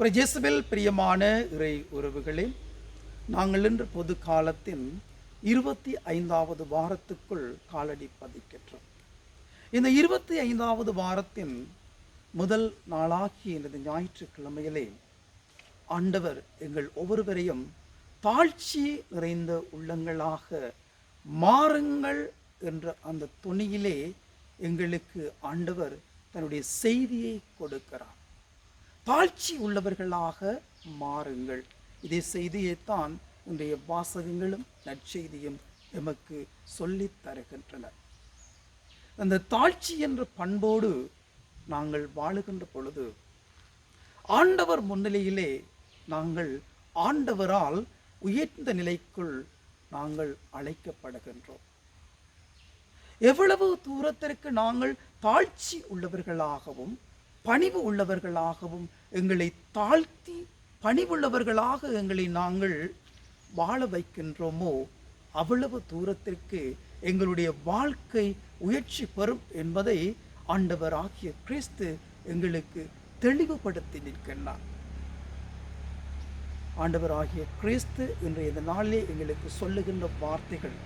ஒரு ஜெசபெல் பிரியமான இறை உறவுகளே நாங்கள் இன்று பொது காலத்தின் இருபத்தி ஐந்தாவது வாரத்துக்குள் காலடி பதிக்கின்றோம். இந்த இருபத்தி ஐந்தாவது வாரத்தின் முதல் நாளாகிய எனது ஞாயிற்றுக்கிழமையிலே ஆண்டவர் எங்கள் ஒவ்வொருவரையும் தாழ்ச்சி நிறைந்த உள்ளங்களாக மாறுங்கள் என்ற அந்த துணியிலே எங்களுக்கு ஆண்டவர் தன்னுடைய செய்தியை கொடுக்கிறார். தாழ்ச்சி உள்ளவர்களாக மாறுங்கள். இதே செய்தியைத்தான் இன்றைய வாசகங்களும் நற்செய்தியும் எமக்கு சொல்லித் தருகின்றன. அந்த தாழ்ச்சி என்ற பண்போடு நாங்கள் வாழுகின்ற பொழுது ஆண்டவர் முன்னிலையிலே நாங்கள் ஆண்டவரால் உயர்ந்த நிலைக்குள் நாங்கள் அழைக்கப்படுகின்றோம். எவ்வளவு தூரத்திற்கு நாங்கள் தாழ்ச்சி உள்ளவர்களாகவும் பணிவு உள்ளவர்களாகவும் எங்களை தாழ்த்தி பணிவுள்ளவர்களாக எங்களை நாங்கள் வாழ வைக்கின்றோமோ அவ்வளவு தூரத்திற்கு எங்களுடைய வாழ்க்கை உயர்ச்சி பெறும் என்பதை ஆண்டவர் ஆகிய கிறிஸ்து எங்களுக்கு தெளிவுபடுத்தி நிற்கின்றார். ஆண்டவர் ஆகிய கிறிஸ்து இன்றைய இந்த நாளிலே எங்களுக்கு சொல்லுகின்ற வார்த்தைகள்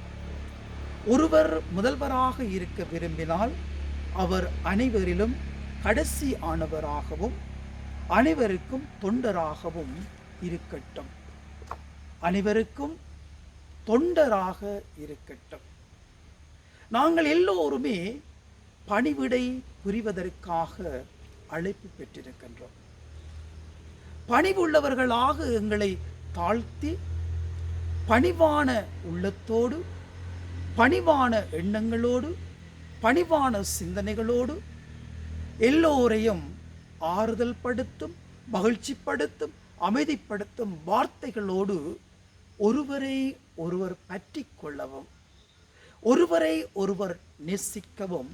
ஒருவர் முதல்வராக இருக்க விரும்பினால் அவர் அனைவரிலும் கடைசி ஆனவராகவும் அனைவருக்கும் தொண்டராகவும் இருக்கட்டும். அனைவருக்கும் தொண்டராக இருக்கட்டும். நாங்கள் எல்லோருமே பணிவிடை புரிவதற்காக அழைப்பு பெற்றிருக்கின்றோம். பணிவுள்ளவர்களாக எங்களை தாழ்த்தி பணிவான உள்ளத்தோடு பணிவான எண்ணங்களோடு பணிவான சிந்தனைகளோடு எல்லோரையும் ஆறுதல் படுத்தும் மகிழ்ச்சிப்படுத்தும் அமைதிப்படுத்தும் வார்த்தைகளோடு ஒருவரை ஒருவர் பற்றி கொள்ளவும் ஒருவரை ஒருவர் நேசிக்கவும்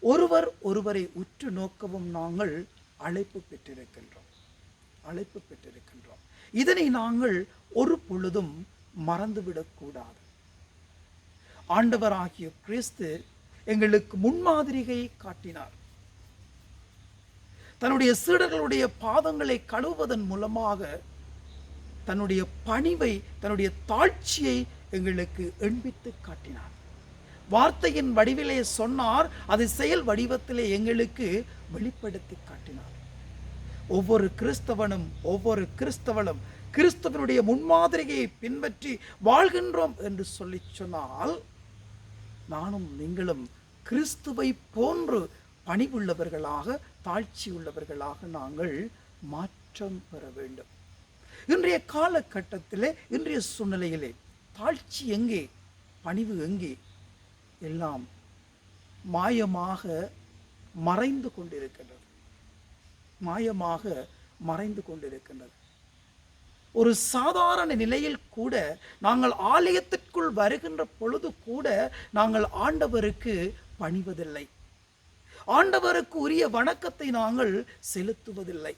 ஒருவர் ஒருவரை உற்று நோக்கவும் நாங்கள் அழைப்பு பெற்றிருக்கின்றோம். அழைப்பு பெற்றிருக்கின்றோம். இதனை நாங்கள் ஒரு பொழுதும் மறந்துவிடக்கூடாது ஆண்டவராகிய கிறிஸ்து எங்களுக்கு முன்மாதிரியை காட்டினார். தன்னுடைய சீடர்களுடைய பாதங்களை கழுவுவதன் மூலமாக தன்னுடைய பணிவை தன்னுடைய தாழ்ச்சியை எங்களுக்கு எண்பித்து காட்டினார். வார்த்தையின் வடிவிலே சொன்னார் அதை செயல் வடிவத்திலே எங்களுக்கு வெளிப்படுத்தி காட்டினார். ஒவ்வொரு கிறிஸ்தவனும் ஒவ்வொரு கிறிஸ்தவனும் கிறிஸ்தவனுடைய முன்மாதிரியை பின்பற்றி வாழ்கின்றோம் என்று சொல்லி சொன்னால் நானும் நீங்களும் கிறிஸ்துவை போன்று பணிவுள்ளவர்களாக தாழ்ச்சி உள்ளவர்களாக நாங்கள் மாற்றம் பெற வேண்டும். இன்றைய காலகட்டத்தில் இன்றைய சூழ்நிலையிலே தாழ்ச்சி எங்கே பணிவு எங்கே எல்லாம் மாயமாக மறைந்து கொண்டிருக்கின்றது. மாயமாக மறைந்து கொண்டிருக்கின்றது. ஒரு சாதாரண நிலையில் கூட நாங்கள் ஆலயத்திற்குள் வருகின்ற பொழுது கூட நாங்கள் ஆண்டவருக்கு பணிவதில்லை. ஆண்டவருக்கு உரிய வணக்கத்தை நாங்கள் செலுத்துவதில்லை.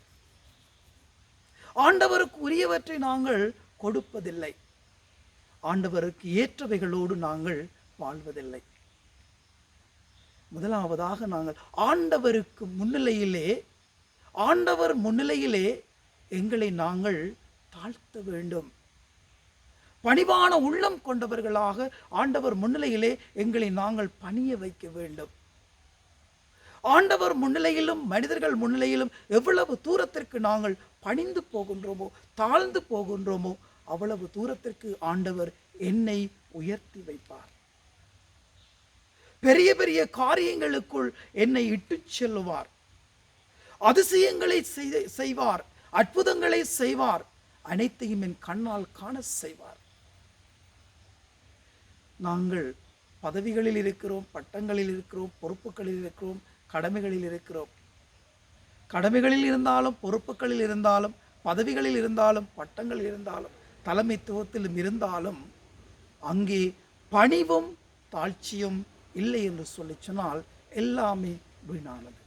ஆண்டவருக்கு உரியவற்றை நாங்கள் கொடுப்பதில்லை. ஆண்டவருக்கு ஏற்றவைகளோடு நாங்கள் வாழ்வதில்லை. முதலாவதாக நாங்கள் ஆண்டவருக்கு முன்னிலையிலே ஆண்டவர் முன்னிலையிலே எங்களை நாங்கள் தாழ்த்த வேண்டும். பணிவான உள்ளம் கொண்டவர்களாக ஆண்டவர் முன்னிலையிலே எங்களை நாங்கள் பணிய வைக்க வேண்டும். ஆண்டவர் முன்னிலையிலும் மனிதர்கள் முன்னிலையிலும் எவ்வளவு தூரத்திற்கு நாங்கள் பணிந்து போகின்றோமோ தாழ்ந்து போகின்றோமோ அவ்வளவு தூரத்திற்கு ஆண்டவர் என்னை உயர்த்தி வைப்பார். பெரிய பெரிய காரியங்களுக்குள் என்னை இட்டு செல்லுவார். அதிசயங்களை செய்வார் அற்புதங்களை செய்வார் அனைத்தையும் என் கண்ணால் காண செய்வார். நாங்கள் பதவிகளில் இருக்கிறோம் பட்டங்களில் இருக்கிறோம் பொறுப்புகளில் இருக்கிறோம் கடமைகளில் இருக்கிறோம். கடமைகளில் இருந்தாலும் பொறுப்புகளில் இருந்தாலும் பதவிகளில் இருந்தாலும் பட்டங்கள் இருந்தாலும் தலைமைத்துவத்திலும் இருந்தாலும் அங்கே பணிவும் தாழ்ச்சியும் இல்லை என்று சொல்லி சொன்னால் எல்லாமே வீணானது.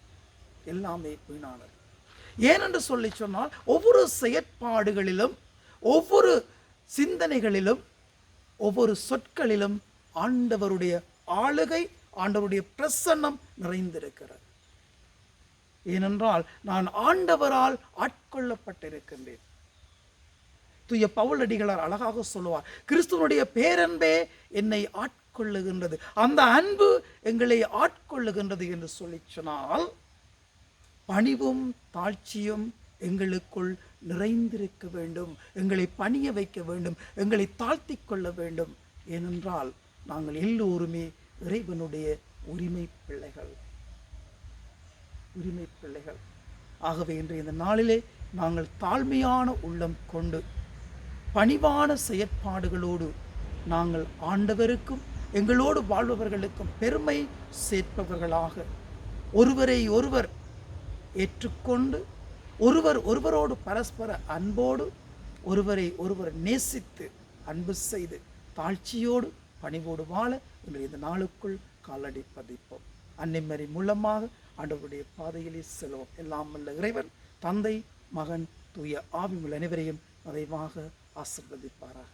எல்லாமே வீணானது. ஏனென்று சொல்லி சொன்னால் ஒவ்வொரு செயற்பாடுகளிலும் ஒவ்வொரு சிந்தனைகளிலும் ஒவ்வொரு சொற்களிலும் ஆண்டவருடைய ஆளுகை ஆண்டவருடைய பிரசன்னம் நிறைந்திருக்கிறது. ஏனென்றால் நான் ஆண்டவரால் ஆட்கொள்ளப்பட்டிருக்கின்றேன். தூய பவுலடிகளார் அழகாக சொல்லுவார் கிறிஸ்துவனுடைய பேரன்பே என்னை ஆட்கொள்ளுகின்றது. அந்த அன்பு எங்களை ஆட்கொள்ளுகின்றது என்று சொல்லி சொன்னால் பணிவும் தாழ்ச்சியும் எங்களுக்குள் நிறைந்திருக்க வேண்டும். எங்களை பணிய வைக்க வேண்டும். எங்களை தாழ்த்தி கொள்ள வேண்டும். ஏனென்றால் நாங்கள் எல்லோருமே இறைவனுடைய உரிமை பிள்ளைகள். உரிமை பிள்ளைகள். ஆகவே இன்றைய இந்த நாளிலே நாங்கள் தாழ்மையான உள்ளம் கொண்டு பணிவான செயற்பாடுகளோடு நாங்கள் ஆண்டவருக்கும் எங்களோடு வாழ்பவர்களுக்கும் பெருமை சேர்ப்பவர்களாக ஒருவரை ஒருவர் ஏற்றுக்கொண்டு ஒருவர் ஒருவரோடு பரஸ்பர அன்போடு ஒருவரை ஒருவர் நேசித்து அன்பு செய்து தாழ்ச்சியோடு பணிவோடு வாழ எங்களை இந்த நாளுக்குள் காலடி பதிப்போம். அன்னிமறி மூலமாக ஆண்டவருடைய பாதையிலே செல்வோம். எல்லாம் அல்ல இறைவன் தந்தை மகன் தூய ஆவிமுள்ள அனைவரையும் நிறைவாக ஆசிர்வதிப்பாராக.